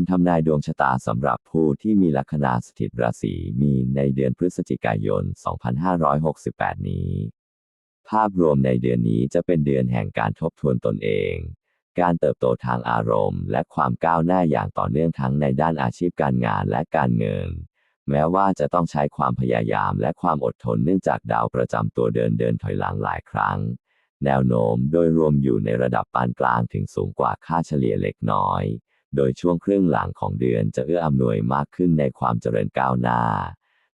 ำทำนายดวงชะตาสำหรับผู้ที่มีลัคนาสถิตราศีมีนในเดือนพฤศจิกายน 2568 นี้ ภาพรวมในเดือนนี้จะเป็นเดือนแห่งการทบทวนตนเอง การเติบโตทางอารมณ์ และความก้าวหน้าอย่างต่อเนื่องทั้งในด้านอาชีพการงานและการเงิน แม้ว่าจะต้องใช้ความพยายามและความอดทนเนื่องจากดาวประจำตัวเดินเดินถอยหลังหลายครั้ง แนวโน้มโดยรวมอยู่ในระดับปานกลางถึงสูงกว่าค่าเฉลี่ยเล็กน้อย โดยช่วงครึ่งหลังของเดือนจะเอื้ออำนวยมากขึ้นในความเจริญก้าวหน้า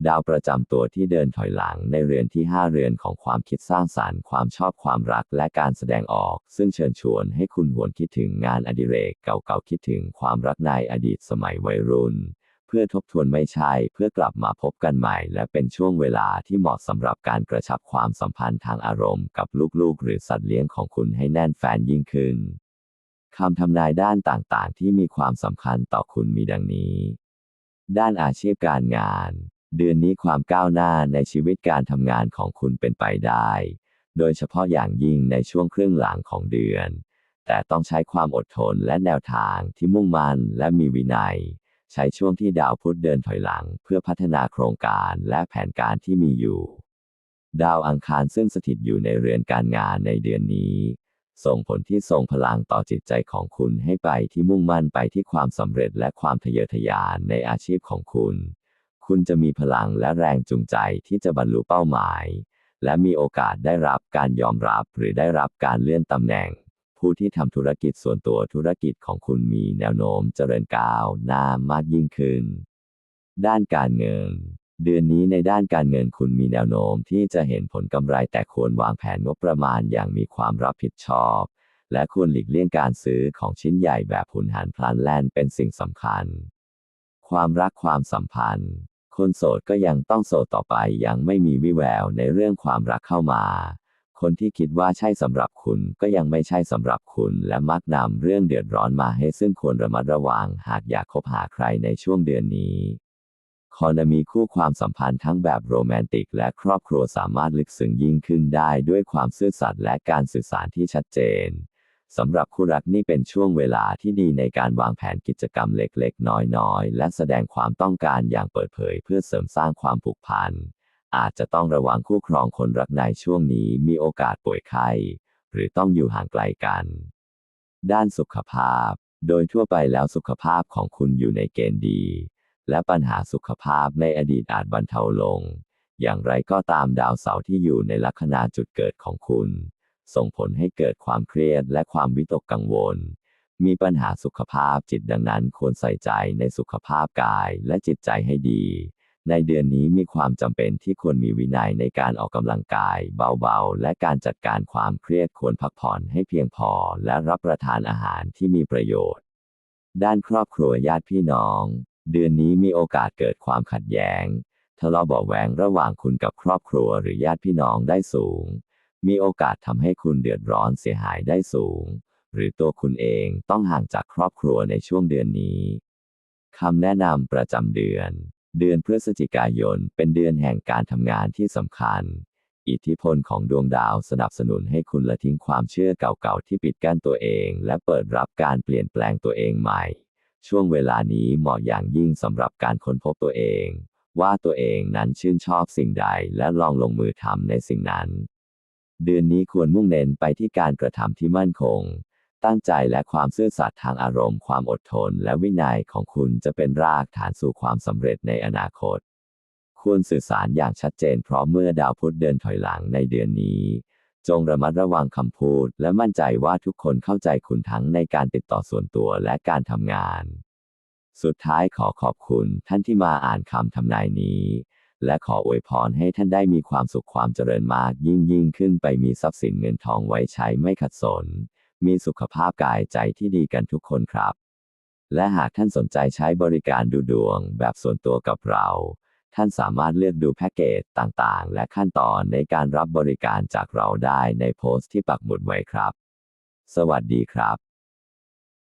ดาวประจำตัวที่เดินถอยหลังในเรือนที่ 5 เรือนของความคิดสร้างสารรค์ ความชอบความรักและการแสดงออก ซึ่งเชิญชวนให้คุณหวนคิดถึงงานอดิเรกเก่าๆคิดถึงความรักในอดีตสมัยวัยรุ่น เพื่อทบทวนไม่ใช่ เพื่อกลับมาพบกันใหม่ และเป็นช่วงเวลาที่เหมาะสำหรับการกระชับความสัมพันธ์ทางอารมณ์กับลูกๆ หรือสัตว์เลี้ยงของคุณให้แน่นแฟนยิ่งขึ้น คำทำนายด้านต่างๆ ที่มีความสำคัญต่อคุณมีดังนี้ ด้านอาชีพการงาน เดือนนี้ความก้าวหน้าในชีวิตการทำงานของคุณเป็นไปได้ โดยเฉพาะอย่างยิ่งในช่วงครึ่งหลังของเดือน แต่ต้องใช้ความอดทนและแนวทางที่มุ่งมั่นและมีวินัย ใช้ช่วงที่ดาวพุธเดินถอยหลัง เพื่อพัฒนาโครงการและแผนการที่มีอยู่ ดาวอังคารซึ่งสถิตอยู่ในเรือนการงานในเดือนนี้ ส่งผลที่ทรงพลังต่อจิตใจของคุณให้ไปที่มุ่งมั่นไปที่ความสำเร็จและความทะเยอทะยานในอาชีพของคุณ คุณจะมีพลังและแรงจูงใจที่จะบรรลุเป้าหมาย และมีโอกาสได้รับการยอมรับหรือได้รับการเลื่อนตำแหน่ง ผู้ที่ทำธุรกิจส่วนตัวธุรกิจของคุณมีแนวโน้มเจริญก้าวหน้ามากยิ่งขึ้น ด้านการเงิน เดือนนี้ในด้านการเงินคุณมีแนวโน้มที่จะเห็นผลกำไรแต่ควรวางแผนงบประมาณอย่างมีความรับผิดชอบ และควรหลีกเลี่ยงการซื้อของชิ้นใหญ่แบบหุนหันพลันแล่นเป็นสิ่งสำคัญ ความรักความสัมพันธ์ คนโสดก็ยังต้องโสดต่อไปยังไม่มีวิแววในเรื่องความรักเข้ามา คนที่คิดว่าใช่สำหรับคุณก็ยังไม่ใช่สำหรับคุณ และมักนำเรื่องเดือดร้อนมาให้ซึ่งควรระมัดระวังหากอยากคบหาใครในช่วงเดือนนี้ คอนมีคู่ความสัมพันธ์ทั้งแบบโรแมนติก และครอบครัวสามารถลึกซึ้งยิ่งขึ้นได้ด้วยความซื่อสัตย์และการสื่อสารที่ชัดเจนสำหรับคู่รักนี่เป็นช่วงเวลาที่ดีในการวางแผนกิจกรรมเล็กๆ น้อยๆ และแสดงความต้องการอย่างเปิดเผยเพื่อเสริมสร้างความผูกพัน อาจจะต้องระวังคู่ครองคนรักในช่วงนี้มีโอกาสป่วยไข้หรือต้องอยู่ห่างไกลกัน ด้านสุขภาพ โดยทั่วไปแล้วสุขภาพของคุณอยู่ในเกณฑ์ดี และปัญหาสุขภาพในอดีตอาจบรรเทาลง อย่างไรก็ตามดาวเสาร์ที่อยู่ในลัคนาจุดเกิดของคุณ ส่งผลให้เกิดความเครียดและความวิตกกังวล มีปัญหาสุขภาพจิตดังนั้นควรใส่ใจในสุขภาพกายและจิตใจให้ดี ในเดือนนี้มีความจำเป็นที่ควรมีวินัยในการออกกำลังกาย เบาๆ และการจัดการความเครียดควรพักผ่อนให้เพียงพอ และรับประทานอาหารที่มีประโยชน์ ด้านครอบครัวญาติพี่น้อง เดือนนี้มีโอกาสเกิดความขัดแย้งทะเลาะเบาะแวงระหว่างคุณกับครอบครัวหรือญาติพี่น้องได้สูง มีโอกาสทำให้คุณเดือดร้อนเสียหายได้สูง หรือตัวคุณเองต้องห่างจากครอบครัวในช่วงเดือนนี้คำแนะนำประจำเดือน เดือนพฤศจิกายนเป็นเดือนแห่งการทำงานที่สำคัญ อิทธิพลของดวงดาวสนับสนุนให้คุณละทิ้งความเชื่อเก่าๆที่ปิดกั้นตัวเอง และเปิดรับการเปลี่ยนแปลงตัวเองใหม่ ช่วงเวลานี้เหมาะอย่างยิ่งสำหรับการค้นพบตัวเอง ว่าตัวเองนั้นชื่นชอบสิ่งใดและลองลงมือทำในสิ่งนั้น เดือนนี้ควรมุ่งเน้นไปที่การกระทำที่มั่นคง ตั้งใจและความซื่อสัตย์ทางอารมณ์ความอดทนและวินัยของคุณจะเป็นรากฐานสู่ความสำเร็จในอนาคต ควรสื่อสารอย่างชัดเจนเพราะเมื่อดาวพุธเดินถอยหลังในเดือนนี้ จงระมัดระวังคำพูด และมั่นใจว่าทุกคนเข้าใจคุณทั้งในการติดต่อส่วนตัวและการทำงาน สุดท้ายขอขอบคุณท่านที่มาอ่านคำทำนายนี้ และขออวยพรให้ท่านได้มีความสุขความเจริญมากยิ่งยิ่งขึ้นไปมีทรัพย์สินเงินทองไว้ใช้ไม่ขัดสน มีสุขภาพกายใจที่ดีกันทุกคนครับ และหากท่านสนใจใช้บริการดูดวงแบบส่วนตัวกับเรา ท่านสามารถเลือกดูแพ็กเกจต่างๆ และขั้นตอนในการรับบริการจากเราได้ในโพสต์ที่ปักหมุดไว้ครับ สวัสดีครับ